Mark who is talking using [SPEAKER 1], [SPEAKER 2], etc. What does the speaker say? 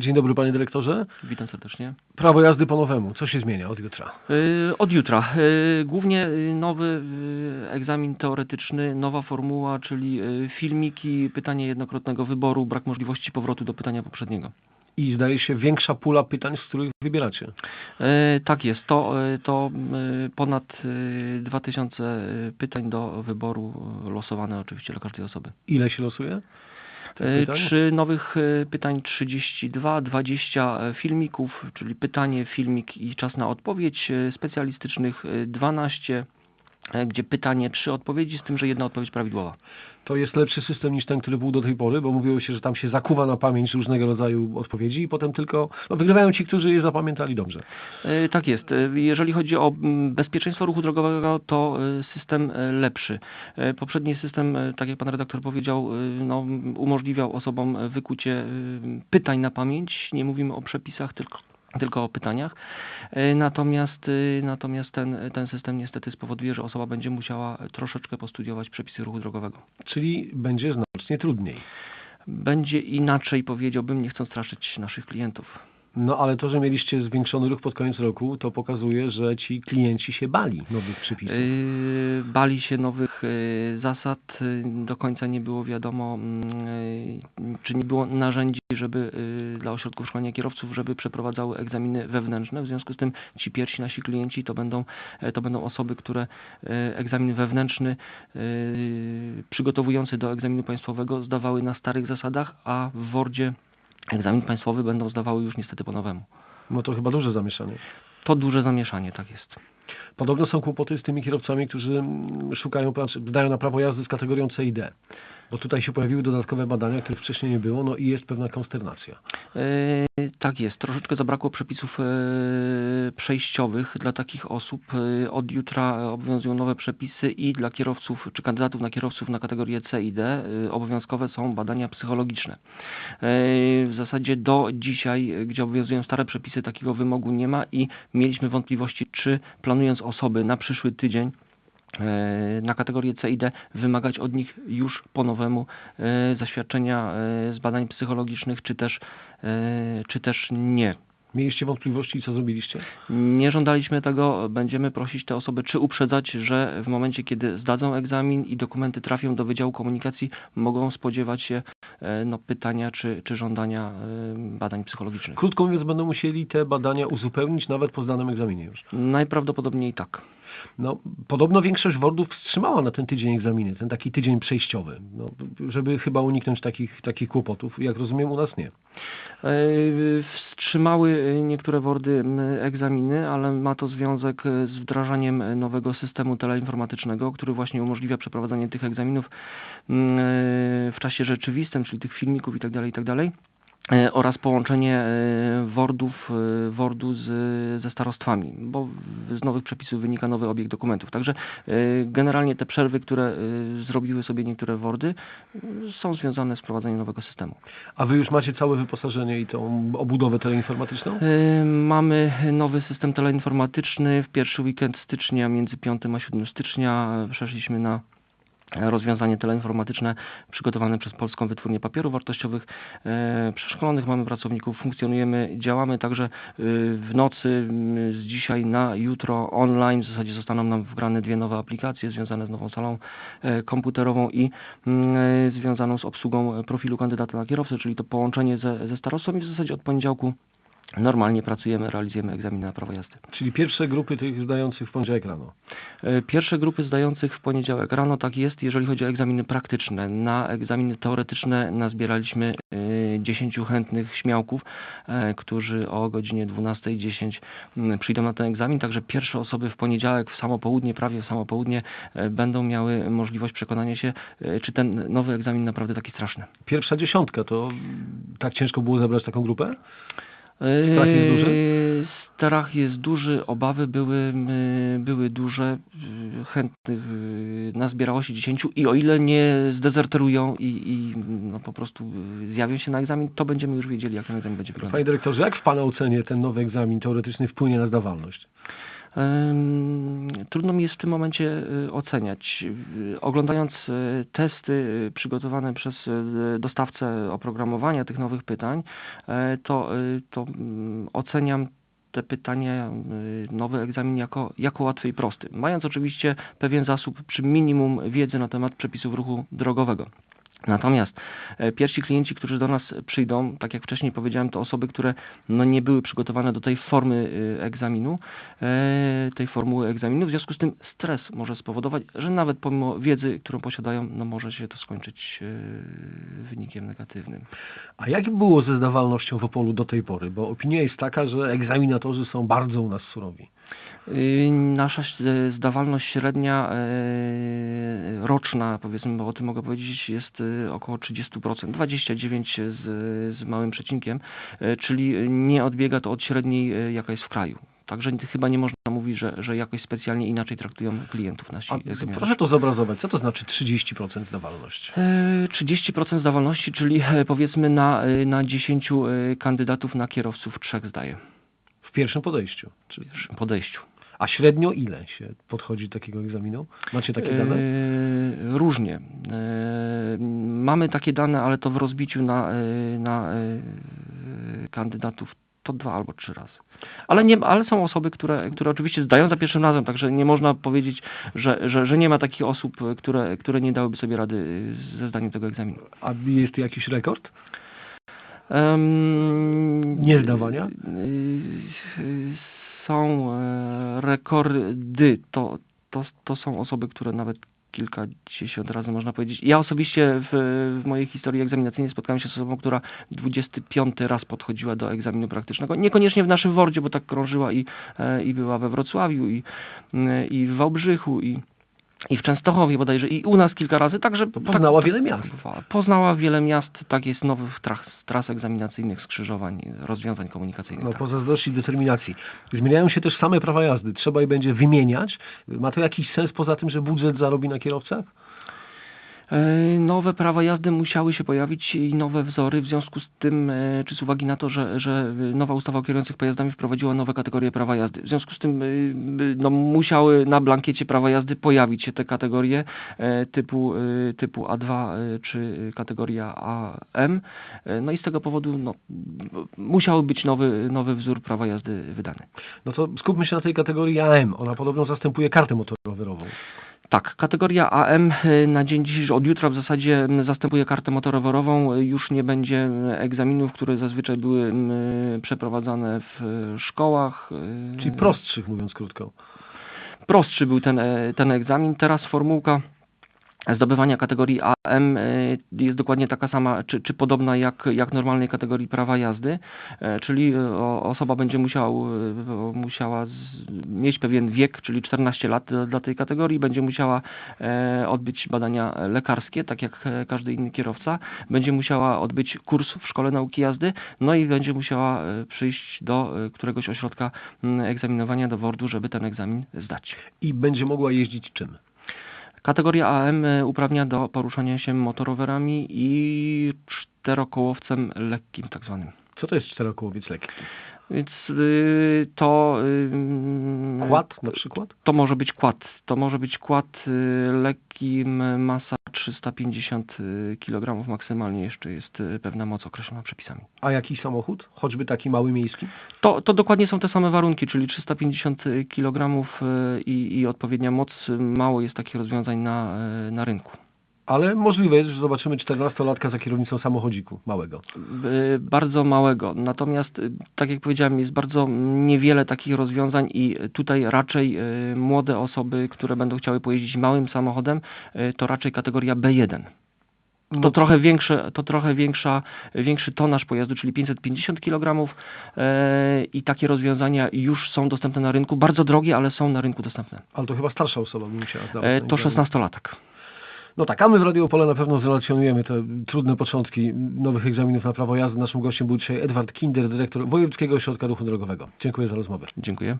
[SPEAKER 1] Dzień dobry panie dyrektorze.
[SPEAKER 2] Witam serdecznie.
[SPEAKER 1] Prawo jazdy po nowemu. Co się zmienia od jutra?
[SPEAKER 2] Y, Od jutra. y, Głównie y, nowy egzamin teoretyczny, nowa formuła, czyli filmiki, pytanie jednokrotnego wyboru, brak możliwości powrotu do pytania poprzedniego.
[SPEAKER 1] I zdaje się większa pula pytań, z których wybieracie.
[SPEAKER 2] Tak jest, to, to ponad y, 2000 pytań do wyboru, losowane oczywiście dla każdej osoby.
[SPEAKER 1] Ile się losuje? Pytań?
[SPEAKER 2] Przy nowych y, pytań 32, 20 filmików, czyli pytanie, filmik i czas na odpowiedź, y, specjalistycznych y, 12, y, gdzie pytanie, trzy odpowiedzi, z tym, że jedna odpowiedź prawidłowa.
[SPEAKER 1] To jest lepszy system niż ten, który był do tej pory, bo mówiło się, że tam się zakuwa na pamięć różnego rodzaju odpowiedzi i potem tylko no, wygrywają ci, którzy je zapamiętali dobrze.
[SPEAKER 2] Y, Tak jest. Y, Jeżeli chodzi o mm, bezpieczeństwo ruchu drogowego, to system lepszy. Poprzedni system, tak jak pan redaktor powiedział, no, umożliwiał osobom wykucie pytań na pamięć. Nie mówimy o przepisach, tylko tylko o pytaniach. Y, Natomiast, y, natomiast ten, ten system niestety spowoduje, że osoba będzie musiała troszeczkę postudiować przepisy ruchu drogowego.
[SPEAKER 1] Czyli będzie znacznie trudniej.
[SPEAKER 2] Będzie inaczej, powiedziałbym, nie chcąc straszyć naszych klientów.
[SPEAKER 1] No ale to, że mieliście zwiększony ruch pod koniec roku, to pokazuje, że ci klienci się bali nowych przepisów.
[SPEAKER 2] Yy, Bali się nowych yy, zasad, yy, do końca nie było wiadomo, yy, czy nie było narzędzi, żeby yy, dla ośrodków szkolenia kierowców, żeby przeprowadzały egzaminy wewnętrzne. W związku z tym ci pierwsi nasi klienci to będą, e, to będą osoby, które egzamin wewnętrzny yy, przygotowujący do egzaminu państwowego zdawały na starych zasadach, a w WORDzie egzamin państwowy będą zdawały już niestety po nowemu.
[SPEAKER 1] No to chyba duże zamieszanie.
[SPEAKER 2] To duże zamieszanie, tak jest.
[SPEAKER 1] Podobno są kłopoty z tymi kierowcami, którzy szukają, pracy- zdają na prawo jazdy z kategorią C i D. Bo tutaj się pojawiły dodatkowe badania, których wcześniej nie było, no i jest pewna konsternacja.
[SPEAKER 2] E, Tak jest. Troszeczkę zabrakło przepisów e, przejściowych dla takich osób. E, Od jutra obowiązują nowe przepisy i dla kierowców czy kandydatów na kierowców na kategorię C i D obowiązkowe są badania psychologiczne. W zasadzie do dzisiaj, gdzie obowiązują stare przepisy, takiego wymogu nie ma i mieliśmy wątpliwości, czy planując osoby na przyszły tydzień, na kategorię C i D wymagać od nich już po nowemu e, zaświadczenia e, z badań psychologicznych, czy też, e, czy też nie.
[SPEAKER 1] Mieliście wątpliwości i co zrobiliście?
[SPEAKER 2] Nie żądaliśmy tego, będziemy prosić te osoby, czy uprzedzać, że w momencie, kiedy zdadzą egzamin i dokumenty trafią do Wydziału Komunikacji, mogą spodziewać się e, no, pytania czy, czy żądania e, badań psychologicznych.
[SPEAKER 1] Krótko mówiąc, będą musieli te badania uzupełnić nawet po zdanym egzaminie już.
[SPEAKER 2] Najprawdopodobniej tak.
[SPEAKER 1] No, podobno większość wordów wstrzymała na ten tydzień egzaminy, ten taki tydzień przejściowy, no, żeby chyba uniknąć takich, takich kłopotów. Jak rozumiem, u nas nie.
[SPEAKER 2] E, Wstrzymały niektóre wordy egzaminy, ale ma to związek z wdrażaniem nowego systemu teleinformatycznego, który właśnie umożliwia przeprowadzanie tych egzaminów e, w czasie rzeczywistym, czyli tych filmików itd. itd. e, oraz połączenie e, wordów, e, wordu z, ze starostwami, bo z nowych przepisów wynika nowy obieg dokumentów. Także generalnie te przerwy, które zrobiły sobie niektóre wordy, są związane z wprowadzeniem nowego systemu.
[SPEAKER 1] A wy już macie całe wyposażenie i tą obudowę teleinformatyczną?
[SPEAKER 2] Mamy nowy system teleinformatyczny. W pierwszy weekend stycznia, między 5 a 7 stycznia, przeszliśmy na rozwiązanie teleinformatyczne przygotowane przez Polską Wytwórnię Papierów Wartościowych. E, Przeszkolonych mamy pracowników, funkcjonujemy, działamy także y, w nocy z dzisiaj na jutro online. W zasadzie zostaną nam wgrane dwie nowe aplikacje związane z nową salą e, komputerową i e, związaną z obsługą profilu kandydata na kierowcę, czyli to połączenie ze, ze starostwem i w zasadzie od poniedziałku Normalnie pracujemy, realizujemy egzaminy na prawo jazdy.
[SPEAKER 1] Czyli pierwsze grupy tych zdających w poniedziałek rano.
[SPEAKER 2] E, Pierwsze grupy zdających w poniedziałek rano, tak jest, jeżeli chodzi o egzaminy praktyczne. Na egzaminy teoretyczne nazbieraliśmy e, 10 chętnych śmiałków, e, którzy o godzinie 12.10 m, przyjdą na ten egzamin, także pierwsze osoby w poniedziałek, w samo południe, prawie w samo południe e, będą miały możliwość przekonania się, e, czy ten nowy egzamin naprawdę taki straszny.
[SPEAKER 1] Pierwsza dziesiątka, to tak ciężko było zebrać taką grupę? Strach jest duży?
[SPEAKER 2] Yy, Strach jest duży, obawy były, yy, były duże, yy, chętnych nazbierało się 10 i o ile nie zdezerterują i, i no po prostu zjawią się na egzamin, to będziemy już wiedzieli, jak ten egzamin będzie wyglądał.
[SPEAKER 1] Panie dyrektorze, jak w Pana ocenie ten nowy egzamin teoretyczny wpłynie na zdawalność?
[SPEAKER 2] Trudno mi jest w tym momencie y, oceniać. Oglądając y, testy y, przygotowane przez dostawcę oprogramowania tych nowych pytań, e, to, to mm, oceniam te pytania, nowy egzamin jako, jako łatwy i prosty, mając oczywiście pewien zasób przy minimum wiedzy na temat przepisów ruchu drogowego. Natomiast e, pierwsi klienci, którzy do nas przyjdą, tak jak wcześniej powiedziałem, to osoby, które no, nie były przygotowane do tej formy y, egzaminu, e, tej formuły egzaminu. W związku z tym stres może spowodować, że nawet pomimo wiedzy, którą posiadają, no, może się to skończyć wynikiem negatywnym.
[SPEAKER 1] A jak było ze zdawalnością w Opolu do tej pory? Bo opinia jest taka, że egzaminatorzy są bardzo u nas surowi.
[SPEAKER 2] Y, Nasza e, zdawalność średnia e, roczna, powiedzmy, bo o tym mogę powiedzieć, jest około 30%, 29 z, z małym przecinkiem, czyli nie odbiega to od średniej, jaka jest w kraju. Także chyba nie można mówić, że, że jakoś specjalnie inaczej traktują klientów nasi
[SPEAKER 1] A proszę to zobrazować. Co to znaczy 30% zdawalność?
[SPEAKER 2] E, 30% zdawalności, czyli powiedzmy na, na 10 e, kandydatów na kierowców trzech zdaje
[SPEAKER 1] W pierwszym podejściu. Czy...
[SPEAKER 2] w pierwszym podejściu.
[SPEAKER 1] A średnio ile się podchodzi do takiego egzaminu? Macie takie dane?
[SPEAKER 2] E, Różnie. E, Mamy takie dane, ale to w rozbiciu na, e, na kandydatów to dwa albo trzy razy. Ale, nie, ale są osoby, które, które oczywiście zdają za pierwszym razem, także nie można powiedzieć, że, że, że nie ma takich osób, które, które nie dałyby sobie rady ze zdaniem tego egzaminu.
[SPEAKER 1] A jest jakiś rekord?
[SPEAKER 2] Um,
[SPEAKER 1] Niezdawania?
[SPEAKER 2] Są e, rekordy. To, to, to są osoby, które nawet kilkadziesiąt razy można powiedzieć. Ja osobiście w, w mojej historii egzaminacyjnej spotkałem się z osobą, która 25 raz podchodziła do egzaminu praktycznego. Niekoniecznie w naszym Wordzie, bo tak krążyła i, e, i była we Wrocławiu, i, e, i w Wałbrzychu, i, i w Częstochowie bodajże, i u nas kilka razy. Także
[SPEAKER 1] poznała
[SPEAKER 2] tak,
[SPEAKER 1] wiele miast.
[SPEAKER 2] bywała. Poznała wiele miast, tak jest nowych tras, tras egzaminacyjnych, skrzyżowań, rozwiązań komunikacyjnych.
[SPEAKER 1] No,
[SPEAKER 2] tak.
[SPEAKER 1] po zazdrości i determinacji. Zmieniają się też same prawa jazdy. Trzeba je będzie wymieniać. Ma to jakiś sens poza tym, że budżet zarobi na kierowcach?
[SPEAKER 2] E, Nowe prawa jazdy musiały się pojawić i nowe wzory, w związku z tym, e, czy z uwagi na to, że, że nowa ustawa o kierujących pojazdami wprowadziła nowe kategorie prawa jazdy. W związku z tym e, no, musiały na blankiecie prawa jazdy pojawić się te kategorie typu, typu A2 e, czy kategoria AM. No i z tego powodu no, musiał być nowy, nowy wzór prawa jazdy wydany.
[SPEAKER 1] No to skupmy się na tej kategorii AM. Ona podobno zastępuje kartę motorowerową.
[SPEAKER 2] Tak, kategoria AM y, na dzień dzisiejszy, od jutra w zasadzie zastępuje kartę motorowerową. Już nie będzie egzaminów, które zazwyczaj były przeprowadzane w y, szkołach. y,
[SPEAKER 1] Czyli prostszych, mówiąc krótko.
[SPEAKER 2] Prostszy był ten, e, ten egzamin. Teraz formułka zdobywania kategorii AM y, jest dokładnie taka sama, czy, czy podobna jak, jak normalnej kategorii prawa jazdy, E, czyli o- osoba będzie musiał, y, musiała mieć pewien wiek, czyli 14 lat dla- tej kategorii, będzie musiała e, odbyć badania lekarskie, tak jak e, każdy inny kierowca, będzie musiała odbyć kurs w szkole nauki jazdy, no i będzie musiała e, przyjść do e, któregoś ośrodka egzaminowania do WORD-u, żeby ten egzamin zdać.
[SPEAKER 1] I będzie mogła jeździć czym?
[SPEAKER 2] Kategoria AM y, uprawnia do poruszania się motorowerami i czterokołowcem lekkim tak zwanym.
[SPEAKER 1] Co to jest czterokołowiec lekki?
[SPEAKER 2] Więc y, to y,
[SPEAKER 1] Kład na przykład?
[SPEAKER 2] to może być kład. To może być kład y, lekki, masa 350 kg maksymalnie jeszcze jest pewna moc określona przepisami.
[SPEAKER 1] A jakiś samochód? Choćby taki mały miejski?
[SPEAKER 2] To, to dokładnie są te same warunki, czyli 350 kg i, i odpowiednia moc. Mało jest takich rozwiązań na, na rynku
[SPEAKER 1] ale możliwe jest, że zobaczymy 14-latka za kierownicą samochodziku małego.
[SPEAKER 2] Y, bardzo małego. Natomiast, y, tak jak powiedziałem, jest bardzo niewiele takich rozwiązań i tutaj raczej y, młode osoby, które będą chciały pojeździć małym samochodem, to raczej kategoria B1. To
[SPEAKER 1] no.
[SPEAKER 2] trochę, większe, to trochę większa, większy tonaż pojazdu, czyli 550 kg yy, i takie rozwiązania już są dostępne na rynku. Bardzo drogie, ale są na rynku dostępne.
[SPEAKER 1] Ale to chyba starsza osoba by musiała zdawać. Yy,
[SPEAKER 2] to 16-latak.
[SPEAKER 1] No tak, a my w Radio Opole na pewno zrelacjonujemy te trudne początki nowych egzaminów na prawo jazdy. Naszym gościem był dzisiaj Edward Kinder, dyrektor Wojewódzkiego Ośrodka Ruchu Drogowego. Dziękuję za rozmowę.
[SPEAKER 2] Dziękuję.